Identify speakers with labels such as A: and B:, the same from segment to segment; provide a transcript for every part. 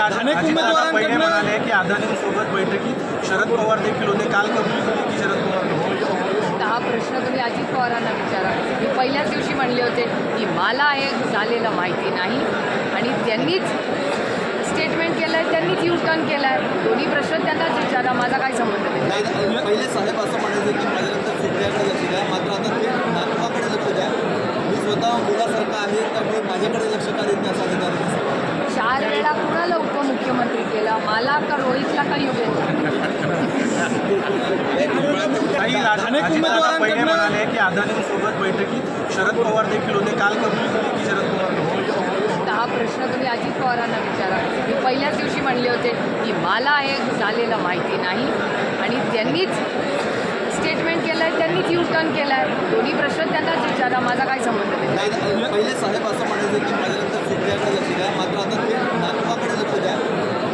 A: अनेक
B: पहिले म्हणाले की अदानींसोबत बैठकीत शरद पवार देखील होते. काल कबूल केले की शरद पवार
C: हा प्रश्न तुम्ही अजित पवारांना विचारा. मी पहिल्याच दिवशी म्हणले होते की मला हे झालेलं माहिती नाही आणि त्यांनीच स्टेटमेंट केलं आहे त्यांनीच यू टर्न केला आहे दोन्ही प्रश्न त्यांनाच विचारा. माझा काय संबंध नाही.
D: नाही पहिले साहेब असं म्हणायचं की माझ्यानंतर सुप्रियाकडे लक्ष द्या. मात्र आता ते नातवाकडे लक्ष द्या. मी स्वतः मुलासारखा आहे त्यामुळे माझ्याकडे लक्ष का देत नाही.
C: चार वेळा केला मला का रोहितला का
B: म्हणाले की अदानींसोबत बैठकीत शरद पवार देखील होते. काल कबूल केले की शरद पवार
C: हा प्रश्न तुम्ही अजित पवारांना विचारा. मी पहिल्याच दिवशी म्हणले होते की मला हे झालेलं माहिती नाही. आणि त्यांनीच स्टेटमेंट केलं आहे त्यांनीच यू टर्न केला आहे दोन्ही प्रश्न त्यांनाच विचारा. माझा काय संबंध नाही.
D: नाही पहिले साहेब असं म्हणायचं की माझ्यानंतर द्या मात्र आता ते नातवाकडे लक्ष द्या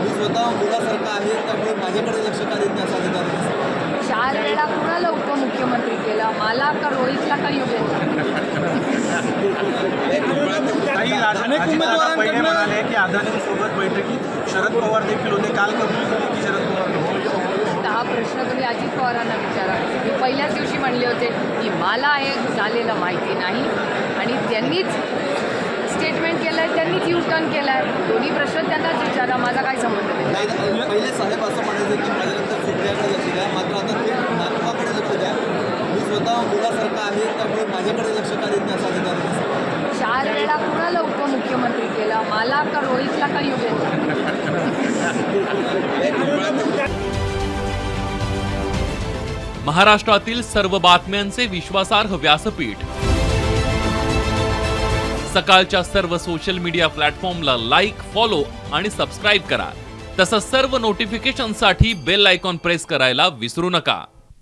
D: मी स्वतः मुलासारखा आहे त्यामुळे माझ्याकडे लक्ष का देत नाही असा अधिकार आहे.
C: चार वेळा कुणाला उपमुख्यमंत्री केला मला का रोहितला का
B: म्हणाले की अदानींसोबत बैठकीत? शरद पवार देखील होते. काल कबूल केले की शरद पवार
C: हा प्रश्न तुम्ही अजित पवारांना विचारा. मी पहिल्याच दिवशी म्हणले होते की मला हे झालेलं माहिती नाही. आणि त्यांनीच स्टेटमेंट केलं आहे त्यांनीच यू टर्न केला आहे दोन्ही प्रश्न त्यांनाच विचारा. माझा काय संबंध नाही?
D: नाही पहिले साहेब असं म्हणायचं की माझ्यानंतर सुप्रियाकडे लक्ष द्या मात्र आता ते नातवाकडे लक्ष द्या मी स्वतः मुलासारखा आहे त्यामुळे माझ्याकडे लक्ष का देत नाही असा अधिकार आहे.
C: चार वेळा कुणाला मुख्यमंत्री केला. मला का रोहितला का योग्य
E: महाराष्ट्रातील सर्व बातम्यांचे विश्वासार्ह व्यासपीठ. सकाळच्या सर्व सोशल मीडिया प्लॅटफॉर्मला लाईक फॉलो आणि सबस्क्राईब करा. तसंच सर्व नोटिफिकेशनसाठी बेल आयकॉन प्रेस करायला विसरू नका.